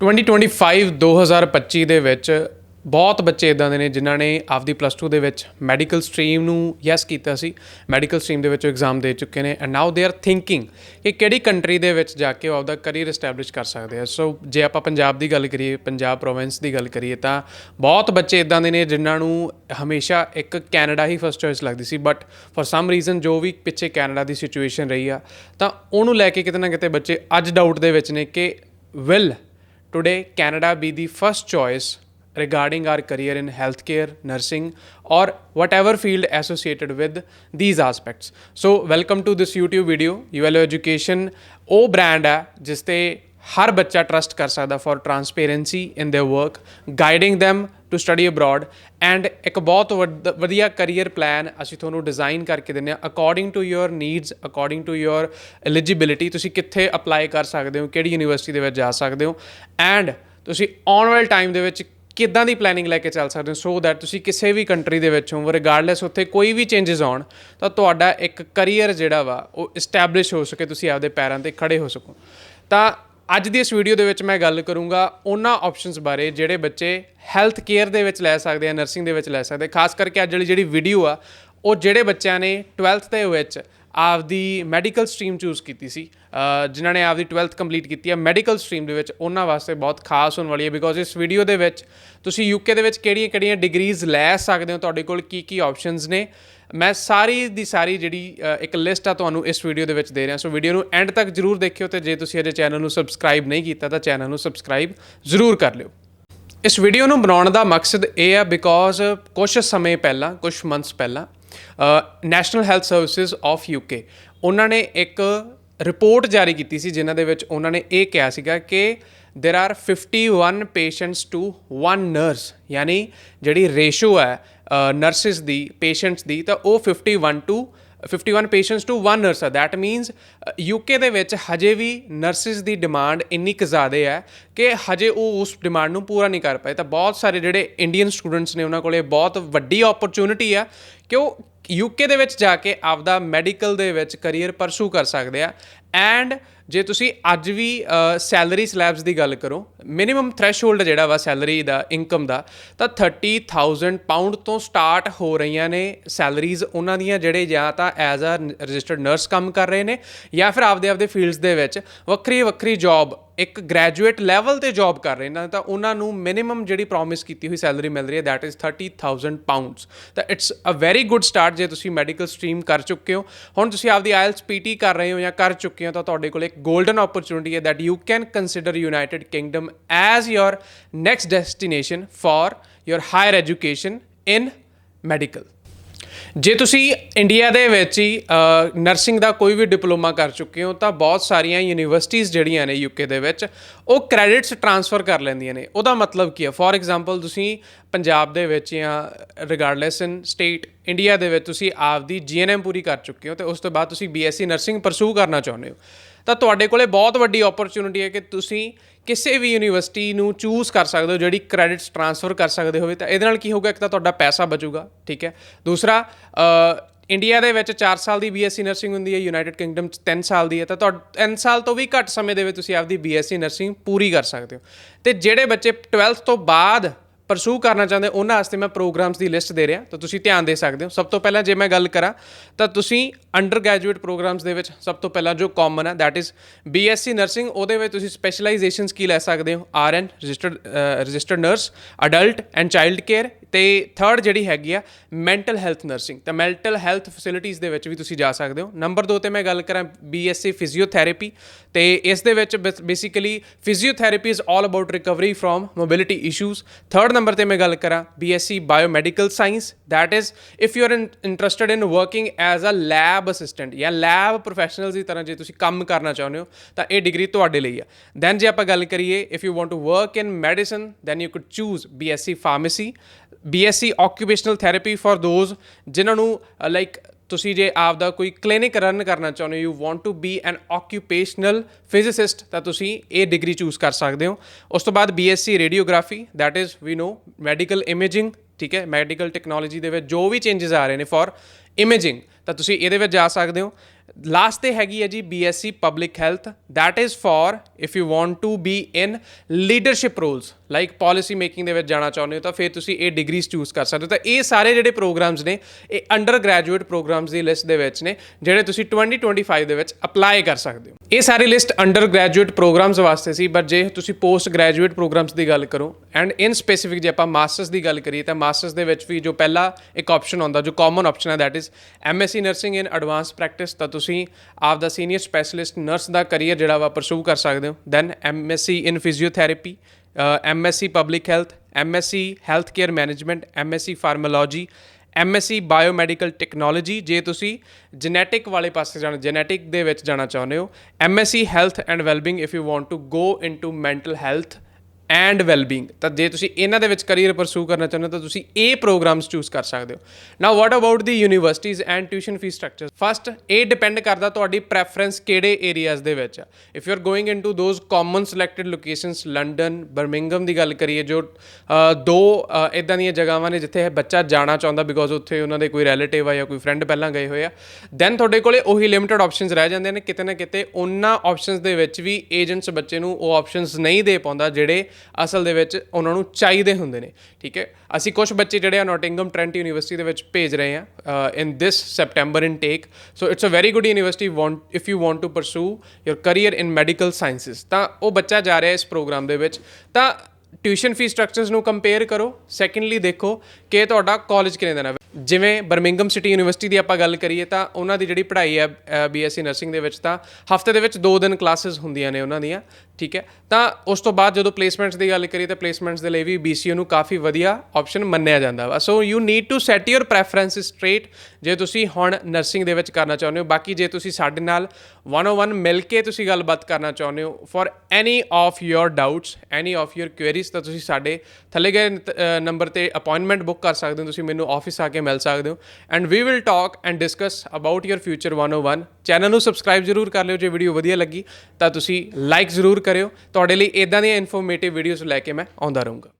2025 2025 ਦੇ ਵਿੱਚ ਬਹੁਤ ਬੱਚੇ ਇਦਾਂ ਦੇ ਨੇ ਜਿਨ੍ਹਾਂ ਨੇ ਆਪਦੀ ਪਲੱਸ 2 ਦੇ ਵਿੱਚ ਮੈਡੀਕਲ ਸਟਰੀਮ ਨੂੰ ਯੈਸ ਕੀਤਾ ਸੀ। ਮੈਡੀਕਲ ਸਟਰੀਮ ਦੇ ਵਿੱਚ ਐਗਜ਼ਾਮ ਦੇ ਚੁੱਕੇ ਨੇ and now they are thinking ਕਿ ਕਿਹੜੀ ਕੰਟਰੀ ਦੇ ਵਿੱਚ ਜਾ ਕੇ ਉਹ ਆਪਦਾ ਕਰੀਅਰ ਐਸਟੈਬਲਿਸ਼ ਕਰ ਸਕਦੇ ਆ। ਸੋ ਜੇ ਆਪਾਂ ਪੰਜਾਬ ਦੀ ਗੱਲ ਕਰੀਏ, ਪੰਜਾਬ ਪ੍ਰੋਵਿੰਸ ਦੀ ਗੱਲ ਕਰੀਏ ਤਾਂ ਬਹੁਤ ਬੱਚੇ ਇਦਾਂ ਦੇ ਨੇ ਜਿਨ੍ਹਾਂ ਨੂੰ ਹਮੇਸ਼ਾ ਇੱਕ ਕੈਨੇਡਾ ਹੀ ਫਸਟ ਚੋਇਸ ਲੱਗਦੀ ਸੀ। ਬਟ ਫॉर ਸਮ ਰੀਜ਼ਨ ਜੋ ਵੀ ਪਿੱਛੇ ਕੈਨੇਡਾ ਦੀ ਸਿਚੁਏਸ਼ਨ ਰਹੀ ਆ, ਤਾਂ ਉਹਨੂੰ ਲੈ ਕੇ ਕਿਤੇ ਨਾ ਕਿਤੇ ਬੱਚੇ ਅੱਜ ਡਾਊਟ ਦੇ ਵਿੱਚ ਨੇ ਕਿ will Today, Canada be the first choice regarding our career in healthcare, nursing, or whatever field associated with these aspects. So, welcome to this YouTube video. ULO Education O brand just ਜਿਸ ਤੇ ਹਰ ਬੱਚਾ trust ਕਰ ਸਕਦਾ for transparency in their work guiding them to study abroad and ਇੱਕ ਬਹੁਤ ਵੱਡ- ਵਧੀਆ career plan ਅਸੀਂ ਤੁਹਾਨੂੰ ਡਿਜ਼ਾਈਨ ਕਰਕੇ ਦਿੰਦੇ ਹਾਂ according to your needs according to your eligibility ਤੁਸੀਂ ਕਿੱਥੇ ਅਪਲਾਈ ਕਰ ਸਕਦੇ ਹੋ, ਕਿਹੜੀ ਯੂਨੀਵਰਸਿਟੀ ਦੇ ਵਿੱਚ ਜਾ ਸਕਦੇ ਹੋ। ਐਂਡ ਤੁਸੀਂ ਆਉਣ ਵਾਲੇ ਟਾਈਮ ਦੇ ਵਿੱਚ ਕਿੱਦਾਂ ਦੀ ਪਲੈਨਿੰਗ ਲੈ ਕੇ ਚੱਲ ਸਕਦੇ ਹੋ ਸੋ ਦੈਟ ਤੁਸੀਂ ਕਿਸੇ ਵੀ ਕੰਟਰੀ ਦੇ ਵਿੱਚ ਹੋ ਰਿਗਾਰਡਲੈਸ ਉੱਥੇ ਕੋਈ ਵੀ ਚੇਂਜਸ ਆਉਣ, ਤਾਂ ਤੁਹਾਡਾ ਇੱਕ ਕੈਰੀਅਰ ਜਿਹੜਾ ਵਾ, ਉਹ ਐਸਟੈਬਲਿਸ਼ ਹੋ ਸਕੇ, ਤੁਸੀਂ ਆਪਦੇ ਪੈਰਾਂ ਤੇ ਖੜੇ ਹੋ ਸਕੋ। ਤਾਂ ਅੱਜ ਦੀ ਇਸ ਵੀਡੀਓ ਦੇ ਵਿੱਚ ਮੈਂ ਗੱਲ ਕਰੂੰਗਾ ਉਹਨਾਂ ਆਪਸ਼ਨਸ ਬਾਰੇ ਜਿਹੜੇ ਬੱਚੇ ਹੈਲਥ ਕੇਅਰ ਦੇ ਵਿੱਚ ਲੈ ਸਕਦੇ ਆ ਨਰਸਿੰਗ ਦੇ ਵਿੱਚ ਲੈ ਸਕਦੇ ਖਾਸ ਕਰਕੇ ਅੱਜ ਵਾਲੀ ਜਿਹੜੀ ਵੀਡੀਓ ਆ, ਉਹ ਜਿਹੜੇ ਬੱਚਿਆਂ ਨੇ 12th ਦੇ ਵਿੱਚ ਆਪਦੀ ਮੈਡੀਕਲ ਸਟਰੀਮ ਚੂਜ਼ ਕੀਤੀ ਸੀ ਜਿਨ੍ਹਾਂ ਨੇ ਆਪਦੀ 12th ਕੰਪਲੀਟ ਕੀਤੀ ਹੈ ਮੈਡੀਕਲ ਸਟਰੀਮ ਦੇ ਵਿੱਚ ਉਹਨਾਂ ਵਾਸਤੇ ਬਹੁਤ ਖਾਸ ਹੋਣ ਵਾਲੀ ਹੈ। ਬਿਕੋਜ਼ ਇਸ ਵੀਡੀਓ ਦੇ ਵਿੱਚ ਤੁਸੀਂ ਯੂਕੇ ਦੇ ਵਿੱਚ ਕਿਹੜੀਆਂ-ਕਿਹੜੀਆਂ ਡਿਗਰੀਜ਼ ਲੈ ਸਕਦੇ ਹੋ, ਤੁਹਾਡੇ ਕੋਲ ਕੀ ਕੀ ਆਪਸ਼ਨਸ ਨੇ? ਮੈਂ ਸਾਰੀ ਦੀ ਸਾਰੀ ਜਿਹੜੀ ਇੱਕ ਲਿਸਟ ਆ ਤੁਹਾਨੂੰ ਇਸ ਵੀਡੀਓ ਦੇ ਵਿੱਚ ਦੇ ਰਿਹਾ। ਸੋ ਵੀਡੀਓ ਨੂੰ ਐਂਡ ਤੱਕ ਜਰੂਰ ਦੇਖਿਓ ਤੇ ਜੇ ਤੁਸੀਂ ਅਜੇ ਚੈਨਲ ਨੂੰ ਸਬਸਕ੍ਰਾਈਬ ਨਹੀਂ ਕੀਤਾ, ਤਾਂ ਚੈਨਲ ਨੂੰ ਸਬਸਕ੍ਰਾਈਬ ਜ਼ਰੂਰ ਕਰ ਲਿਓ। ਇਸ ਵੀਡੀਓ ਨੂੰ ਬਣਾਉਣ ਦਾ ਮਕਸਦ ਇਹ ਆ ਬਿਕੋਜ਼ ਕੁਝ ਸਮੇਂ ਪਹਿਲਾਂ ਕੁਝ ਮੰਥਸ ਪਹਿਲਾਂ national health services of UK ਉਹਨਾਂ ਨੇ ਇੱਕ ਰਿਪੋਰਟ ਜਾਰੀ ਕੀਤੀ ਸੀ, ਜਿਨ੍ਹਾਂ ਦੇ ਵਿੱਚ ਉਹਨਾਂ ਨੇ ਇਹ ਕਿਹਾ ਸੀਗਾ ਕਿ there are 51 patients to 1 nurse, ਯਾਨੀ ਜਿਹੜੀ ਰੇਸ਼ੋ ਹੈ ਨਰਸਿਸ ਦੀ ਪੇਸ਼ੈਂਟਸ ਦੀ, ਤਾਂ ਉਹ 51 to 51 ਪੇਸ਼ੈਂਟਸ ਟੂ 1 ਨਰਸ ਆ। ਥੈਟ ਮੀਨਸ ਯੂਕੇ ਦੇ ਵਿੱਚ ਹਜੇ ਵੀ ਨਰਸਿਸ ਦੀ ਡਿਮਾਂਡ ਇੰਨੀ ਕੁ ਜ਼ਿਆਦਾ ਹੈ ਕਿ ਹਜੇ ਉਹ ਉਸ ਡਿਮਾਂਡ ਨੂੰ ਪੂਰਾ ਨਹੀਂ ਕਰ ਪਾਏ। ਤਾਂ ਬਹੁਤ ਸਾਰੇ ਜਿਹੜੇ ਇੰਡੀਅਨ ਸਟੂਡੈਂਟਸ ਨੇ ਉਹਨਾਂ ਕੋਲੇ, ਬਹੁਤ ਵੱਡੀ ਓਪਰਚ्युनिटी ਆ। ਕਿ ਉਹ ਯੂਕੇ ਦੇ ਵਿੱਚ ਜਾ ਕੇ ਆਪਦਾ ਮੈਡੀਕਲ ਦੇ ਵਿੱਚ ਕੈਰੀਅਰ ਪਰਸੂ ਕਰ ਸਕਦੇ ਆ। ਐਂਡ ਜੇ ਤੁਸੀਂ ਅੱਜ ਵੀ ਸੈਲਰੀ ਸਲੈਬਸ ਦੀ ਗੱਲ ਕਰੋ ਮਿਨੀਮਮ ਥ੍ਰੈਸ਼ਹੋਲਡ ਜਿਹੜਾ ਵਾ ਸੈਲਰੀ ਦਾ ਇਨਕਮ ਦਾ, ਤਾਂ 30000 ਪਾਉਂਡ ਤੋਂ ਸਟਾਰਟ ਹੋ ਰਹੀਆਂ ਨੇ ਸੈਲਰੀਜ਼ ਉਹਨਾਂ ਦੀਆਂ ਜਿਹੜੇ ਜਾਂ ਤਾਂ ਐਜ਼ ਅ ਰਜਿਸਟਰਡ ਨਰਸ ਕੰਮ ਕਰ ਰਹੇ ਨੇ ਜਾਂ ਫਿਰ ਆਪਦੇ ਆਪਦੇ ਫੀਲਡਸ ਦੇ ਵਿੱਚ ਵੱਖਰੀ ਵੱਖਰੀ ਜੌਬ ਇੱਕ ਗ੍ਰੈਜੂਏਟ ਲੈਵਲ ਤੇ ਜੌਬ ਕਰ ਰਹੇ ਨੇ, ਤਾਂ ਉਹਨਾਂ ਨੂੰ ਮਿਨੀਮਮ ਜਿਹੜੀ ਪ੍ਰੋਮਿਸ ਕੀਤੀ ਹੋਈ ਸੈਲਰੀ ਮਿਲ ਰਹੀ ਹੈ ਥੈਟ ਇਜ਼ 30000 ਪਾਉਂਡਸ ਤਾਂ it's a very good start ਜੇ ਤੁਸੀਂ ਮੈਡੀਕਲ ਸਟਰੀਮ ਕਰ ਚੁੱਕੇ ਹੋ। ਹੁਣ ਤੁਸੀਂ ਆਪਦੀ ਆਇਲਸ ਪੀਟੀ ਕਰ ਰਹੇ ਹੋ ਜਾਂ ਕਰ ਚੁੱਕੇ ਹੋ, ਤਾਂ ਤੁਹਾਡੇ ਕੋਲ ਇੱਕ 골ਡਨ ਓਪਰਚ्युनिटी ਹੈ that you can consider United Kingdom as your next destination for your higher education in medical ਜੇ ਤੁਸੀਂ ਇੰਡੀਆ ਦੇ ਵਿੱਚ ਹੀ ਨਰਸਿੰਗ ਦਾ ਕੋਈ ਵੀ ਡਿਪਲੋਮਾ ਕਰ ਚੁੱਕੇ ਹੋ, ਤਾਂ ਬਹੁਤ ਸਾਰੀਆਂ ਯੂਨੀਵਰਸਿਟੀਆਂ ਜਿਹੜੀਆਂ ਨੇ ਯੂਕੇ ਦੇ ਵਿੱਚ, ਉਹ ਕ੍ਰੈਡਿਟਸ ਟ੍ਰਾਂਸਫਰ ਕਰ ਲੈਂਦੀਆਂ ਨੇ। ਉਹਦਾ ਮਤਲਬ ਕੀ ਹੈ? ਫੋਰ ਐਗਜ਼ਾਮਪਲ ਤੁਸੀਂ ਪੰਜਾਬ ਦੇ ਵਿੱਚ ਜਾਂ ਰਿਗਾਰਡਲੈਸ ਇਨ ਸਟੇਟ ਇੰਡੀਆ ਦੇ ਵਿੱਚ ਤੁਸੀਂ ਆਪ ਆਪਦੀ ਜੀਐਨਐਮ ਪੂਰੀ ਕਰ ਚੁੱਕੇ ਹੋ ਤੇ ਉਸ ਤੋਂ ਬਾਅਦ ਤੁਸੀਂ ਬੀਐਸਸੀ ਨਰਸਿੰਗ ਪਰਸੂ ਕਰਨਾ ਚਾਹੁੰਦੇ ਹੋ। ਤਾਂ ਤੁਹਾਡੇ ਕੋਲੇ ਬਹੁਤ ਵੱਡੀ ਓਪਰਚੁਨਿਟੀ ਹੈ ਕਿ ਤੁਸੀਂ ਕਿਸੇ ਵੀ ਯੂਨੀਵਰਸਿਟੀ ਨੂੰ ਚੂਜ਼ ਕਰ ਸਕਦੇ ਹੋ, ਜਿਹੜੀ ਕ੍ਰੈਡਿਟਸ ਟ੍ਰਾਂਸਫਰ ਕਰ ਸਕਦੇ ਹੋਵੇ, ਤਾਂ ਇਹਦੇ ਨਾਲ ਕੀ ਹੋਊਗਾ? ਇੱਕ ਤਾਂ ਤੁਹਾਡਾ ਪੈਸਾ ਬਚੂਗਾ, ਠੀਕ ਹੈ। ਦੂਸਰਾ ਇੰਡੀਆ ਦੇ ਵਿੱਚ 4 ਸਾਲ ਦੀ ਬੀਐਸਸੀ ਨਰਸਿੰਗ ਹੁੰਦੀ ਹੈ ਯੂਨਾਈਟਿਡ ਕਿੰਗਡਮ ਚ 3 ਸਾਲ ਦੀ ਹੈ, ਤਾਂ ਤੁਹਾਡਾ 3 ਸਾਲ ਤੋਂ ਵੀ ਘੱਟ ਸਮੇਂ ਦੇ ਵਿੱਚ ਤੁਸੀਂ ਆਪਦੀ ਬੀਐਸਸੀ ਨਰਸਿੰਗ ਪੂਰੀ ਕਰ ਸਕਦੇ ਹੋ। ਤੇ ਜਿਹੜੇ ਬੱਚੇ 12th ਤੋਂ ਬਾਅਦ ਪਰਸੂ ਕਰਨਾ ਚਾਹੁੰਦੇ ਉਹਨਾਂ ਵਾਸਤੇ ਮੈਂ ਪ੍ਰੋਗਰਾਮਸ ਦੀ ਲਿਸਟ ਦੇ ਰਿਹਾ, ਤਾਂ ਤੁਸੀਂ ਧਿਆਨ ਦੇ ਸਕਦੇ ਹੋ। ਸਭ ਤੋਂ ਪਹਿਲਾਂ ਜੇ ਮੈਂ ਗੱਲ ਕਰਾਂ, ਤਾਂ ਤੁਸੀਂ ਅੰਡਰ ਗ੍ਰੈਜੂਏਟ ਪ੍ਰੋਗਰਾਮਸ ਦੇ ਵਿੱਚ ਸਭ ਤੋਂ ਪਹਿਲਾਂ ਜੋ ਕਾਮਨ ਹੈ ਥੈਟ ਇਜ਼ ਬੀਐਸਸੀ ਨਰਸਿੰਗ ਉਹਦੇ ਵਿੱਚ ਤੁਸੀਂ ਸਪੈਸ਼ਲਾਈਜੇਸ਼ਨਸ ਕੀ ਲੈ ਸਕਦੇ ਹੋ? RN registered registered nurse adult and child care ਤੇ ਥਰਡ ਜਿਹੜੀ ਹੈਗੀ ਆ ਮੈਂਟਲ ਹੈਲਥ ਨਰਸਿੰਗ ਤਾਂ ਮੈਂਟਲ ਹੈਲਥ ਫੈਸਿਲਿਟੀਜ਼ ਦੇ ਵਿੱਚ ਵੀ ਤੁਸੀਂ ਜਾ ਸਕਦੇ ਹੋ। ਨੰਬਰ 2 ਤੇ ਮੈਂ ਗੱਲ ਕਰਾਂ ਬੀਐਸਸੀ ਫਿਜ਼ੀਓਥੈਰੇਪੀ ਤੇ ਇਸ ਦੇ ਵਿੱਚ basically physiotherapy is all about recovery from mobility issues third number ਤੇ ਮੈਂ ਗੱਲ ਕਰਾਂ BSc biomedical science that is if you are interested in working as a lab assistant ਜਾਂ ਲੈਬ ਪ੍ਰੋਫੈਸ਼ਨਲ ਦੀ ਤਰ੍ਹਾਂ ਜੇ ਤੁਸੀਂ ਕੰਮ ਕਰਨਾ ਚਾਹੁੰਦੇ ਹੋ, ਤਾਂ ਇਹ ਡਿਗਰੀ ਤੁਹਾਡੇ ਲਈ ਆ। ਦੈਨ ਜੇ ਆਪਾਂ ਗੱਲ ਕਰੀਏ if you want to work in medicine then you could choose BSc pharmacy BSc occupational therapy for those ਜਿਨ੍ਹਾਂ ਨੂੰ ਲਾਈਕ ਤੁਸੀਂ ਜੇ ਆਪ ਦਾ ਕੋਈ ਕਲੀਨਿਕ ਰਨ ਕਰਨਾ ਚਾਹੁੰਦੇ ਹੋ you want to be an occupational physicist ਤਾਂ ਤੁਸੀਂ ਇਹ ਡਿਗਰੀ ਚੂਜ਼ ਕਰ ਸਕਦੇ ਹੋ। ਉਸ ਤੋਂ ਬਾਅਦ BSc radiography that is we know medical imaging ਠੀਕ ਹੈ ਮੈਡੀਕਲ ਟੈਕਨੋਲੋਜੀ ਦੇ ਵਿੱਚ ਜੋ ਵੀ ਚੇਂਜਸ ਆ ਰਹੇ ਨੇ ਫॉर ਇਮੇਜਿੰਗ ਤਾਂ ਤੁਸੀਂ ਇਹਦੇ ਵਿੱਚ ਜਾ ਸਕਦੇ ਹੋ। ਲਾਸਟ ਤੇ ਹੈਗੀ ਹੈ ਜੀ BSc public health that is for if you want to be in leadership roles like policy making ਦੇ ਵਿੱਚ ਜਾਣਾ ਚਾਹੁੰਦੇ ਹੋ ਤਾਂ ਫਿਰ ਤੁਸੀਂ ਇਹ ਡਿਗਰੀਜ਼ ਚੂਜ਼ ਕਰ ਸਕਦੇ ਹੋ। ਤਾਂ ਇਹ ਸਾਰੇ ਜਿਹੜੇ ਪ੍ਰੋਗਰਾਮਸ ਨੇ, ਇਹ ਅੰਡਰ ਗ੍ਰੈਜੂਏਟ ਪ੍ਰੋਗਰਾਮਸ ਦੀ ਲਿਸਟ ਦੇ ਵਿੱਚ ਨੇ, ਜਿਹੜੇ ਤੁਸੀਂ 2025 ਦੇ ਵਿੱਚ ਅਪਲਾਈ ਕਰ ਸਕਦੇ ਹੋ। ਇਹ ਸਾਰੀ ਲਿਸਟ ਅੰਡਰ ਗ੍ਰੈਜੂਏਟ ਪ੍ਰੋਗਰਾਮਸ ਵਾਸਤੇ ਸੀ ਪਰ ਜੇ ਤੁਸੀਂ ਪੋਸਟ ਗ੍ਰੈਜੂਏਟ ਪ੍ਰੋਗਰਾਮਸ ਦੀ ਗੱਲ ਕਰੋ ਐਂਡ ਇਨ ਸਪੈਸੀਫਿਕ ਜੇ ਆਪਾਂ ਮਾਸਟਰਸ ਦੀ ਗੱਲ ਕਰੀਏ, ਤਾਂ ਮਾਸਟਰਸ ਦੇ ਵਿੱਚ ਵੀ ਜੋ ਪਹਿਲਾ ਇੱਕ ਆਪਸ਼ਨ ਆਉਂਦਾ, ਜੋ ਕਾਮਨ ਆਪਸ਼ਨ ਹੈ, that is MSc nursing in advance practice ਤਾਂ ਤੁਸੀਂ ਆਪ ਦਾ ਸੀਨੀਅਰ ਸਪੈਸ਼ਲਿਸਟ ਨਰਸ ਦਾ ਕੈਰੀਅਰ ਜਿਹੜਾ ਵਾ ਪਰਸੂ ਕਰ ਸਕਦੇ ਹੋ। Then MSc in physiotherapy MSc public health MSc health care management MSc pharmacology MSc biomedical technology ਜੇ ਤੁਸੀਂ ਜੈਨੇਟਿਕ ਵਾਲੇ ਪਾਸੇ ਜਾਣਾ ਜੈਨੇਟਿਕ ਦੇ ਵਿੱਚ ਜਾਣਾ ਚਾਹੁੰਦੇ ਹੋ MSc health and wellbeing if you want to go into mental health and wellbeing ਤਾਂ ਜੇ ਤੁਸੀਂ ਇਹਨਾਂ ਦੇ ਵਿੱਚ ਕਰੀਅਰ ਪਰਸੂ ਕਰਨਾ ਚਾਹੁੰਦੇ ਹੋ, ਤਾਂ ਤੁਸੀਂ ਇਹ ਪ੍ਰੋਗਰਾਮਸ ਚੂਜ਼ ਕਰ ਸਕਦੇ ਹੋ। Now what about the universities and tuition fee structure first ਇਹ ਡਿਪੈਂਡ ਕਰਦਾ ਤੁਹਾਡੀ ਪ੍ਰੈਫਰੈਂਸ ਕਿਹੜੇ ਏਰੀਆਜ਼ ਦੇ ਵਿੱਚ ਆ। If you are going into those common selected locations London Birmingham ਦੀ ਗੱਲ ਕਰੀਏ, ਜੋ ਦੋ ਇਦਾਂ ਦੀਆਂ ਜਗ੍ਹਾਵਾਂ ਨੇ ਜਿੱਥੇ ਬੱਚਾ ਜਾਣਾ ਚਾਹੁੰਦਾ ਬਿਕੋਜ਼ ਉੱਥੇ ਉਹਨਾਂ ਦੇ ਕੋਈ ਰਿਲੇਟਿਵ ਆ ਜਾਂ ਕੋਈ ਫਰੈਂਡ ਪਹਿਲਾਂ ਗਏ ਹੋਏ ਆ। ਦੈਨ ਤੁਹਾਡੇ ਕੋਲੇ ਉਹੀ ਲਿਮਿਟਡ ਆਪਸ਼ਨਸ ਰਹਿ ਜਾਂਦੇ ਨੇ, ਕਿਤੇ ਨਾ ਕਿਤੇ ਉਹਨਾਂ ਆਪਸ਼ਨਸ ਦੇ ਵਿੱਚ ਵੀ ਏਜੰਟਸ ਬੱਚੇ ਨੂੰ ਉਹ ਆਪਸ਼ਨਸ ਨਹੀਂ ਦੇ ਪਾਉਂਦਾ ਜਿਹੜੇ ਅਸਲ ਦੇ ਵਿੱਚ ਉਹਨਾਂ ਨੂੰ ਚਾਹੀਦੇ ਹੁੰਦੇ ਨੇ, ਠੀਕ ਹੈ? ਅਸੀਂ ਕੁਝ ਬੱਚੇ ਜਿਹੜੇ ਆ ਨੋਟਿੰਗਮ ਟ੍ਰੈਂਟ ਯੂਨੀਵਰਸਿਟੀ ਦੇ ਵਿੱਚ ਭੇਜ ਰਹੇ ਆ in this September intake so it's a very good university want if you want to pursue your career in medical sciences ਤਾਂ ਉਹ ਬੱਚਾ ਜਾ ਰਿਹਾ ਇਸ ਪ੍ਰੋਗਰਾਮ ਦੇ ਵਿੱਚ। ਤਾਂ ਟਿਊਸ਼ਨ ਫੀ ਸਟਰਕਚਰਸ ਨੂੰ ਕੰਪੇਅਰ ਕਰੋ। ਸੈਕੰਡਲੀ ਦੇਖੋ ਕਿ ਤੁਹਾਡਾ ਕਾਲਜ ਕਿੰਨੇ ਦਿਨ ਹੈ ਜਿਵੇਂ ਬਰਮਿੰਗਮ ਸਿਟੀ ਯੂਨੀਵਰਸਿਟੀ ਦੀ ਆਪਾਂ ਗੱਲ ਕਰੀਏ, ਤਾਂ ਉਹਨਾਂ ਦੀ ਜਿਹੜੀ ਪੜ੍ਹਾਈ ਹੈ ਬੀਐਸਸੀ ਨਰਸਿੰਗ ਦੇ ਵਿੱਚ ਤਾਂ ਹਫ਼ਤੇ ਦੇ ਵਿੱਚ 2 ਦਿਨ ਕਲਾਸਿਸ ਹੁੰਦੀਆਂ ਨੇ ਉਹਨਾਂ ਦੀਆਂ। ਠੀਕ ਹੈ? ਤਾਂ ਉਸ ਤੋਂ ਬਾਅਦ ਜਦੋਂ ਪਲੇਸਮੈਂਟਸ ਦੀ ਗੱਲ ਕਰੀਏ ਤਾਂ ਪਲੇਸਮੈਂਟਸ ਦੇ ਲਈ ਵੀ BCU ਨੂੰ ਕਾਫੀ ਵਧੀਆ ਆਪਸ਼ਨ ਮੰਨਿਆ ਜਾਂਦਾ ਵਾ। So you need to set your preferences straight ਜੇ ਤੁਸੀਂ ਹੁਣ ਨਰਸਿੰਗ ਦੇ ਵਿੱਚ ਕਰਨਾ ਚਾਹੁੰਦੇ ਹੋ, ਬਾਕੀ ਜੇ ਤੁਸੀਂ ਸਾਡੇ ਨਾਲ 101 ਮਿਲ ਕੇ ਤੁਸੀਂ ਗੱਲਬਾਤ ਕਰਨਾ ਚਾਹੁੰਦੇ ਹੋ for any of your doubts any of your queries ਤਾਂ ਤੁਸੀਂ ਸਾਡੇ ਥੱਲੇ ਗਏ ਨੰਬਰ ਤੇ ਅਪਾਇੰਟਮੈਂਟ ਬੁੱਕ ਕਰ ਸਕਦੇ ਹੋ। ਤੁਸੀਂ ਮੈਨੂੰ ਆਫਿਸ ਆ ਕੇ ਮਿਲ ਸਕਦੇ ਹੋ। And we will talk and discuss about your future 101 channel ਨੂੰ ਸਬਸਕ੍ਰਾਈਬ ਜ਼ਰੂਰ ਕਰ ਲਿਓ ਜੇ ਵੀਡੀਓ ਵਧੀਆ ਲੱਗੀ ਤਾਂ ਤੁਸੀਂ ਲਾਈਕ ਜ਼ਰੂਰ ਕਰਿਓ। ਤੁਹਾਡੇ ਲਈ ਇਦਾਂ ਦੀਆਂ ਇਨਫੋਰਮੇਟਿਵ ਵੀਡੀਓਜ਼ ਲੈ ਕੇ ਮੈਂ ਆਉਂਦਾ ਰਹੂੰਗਾ।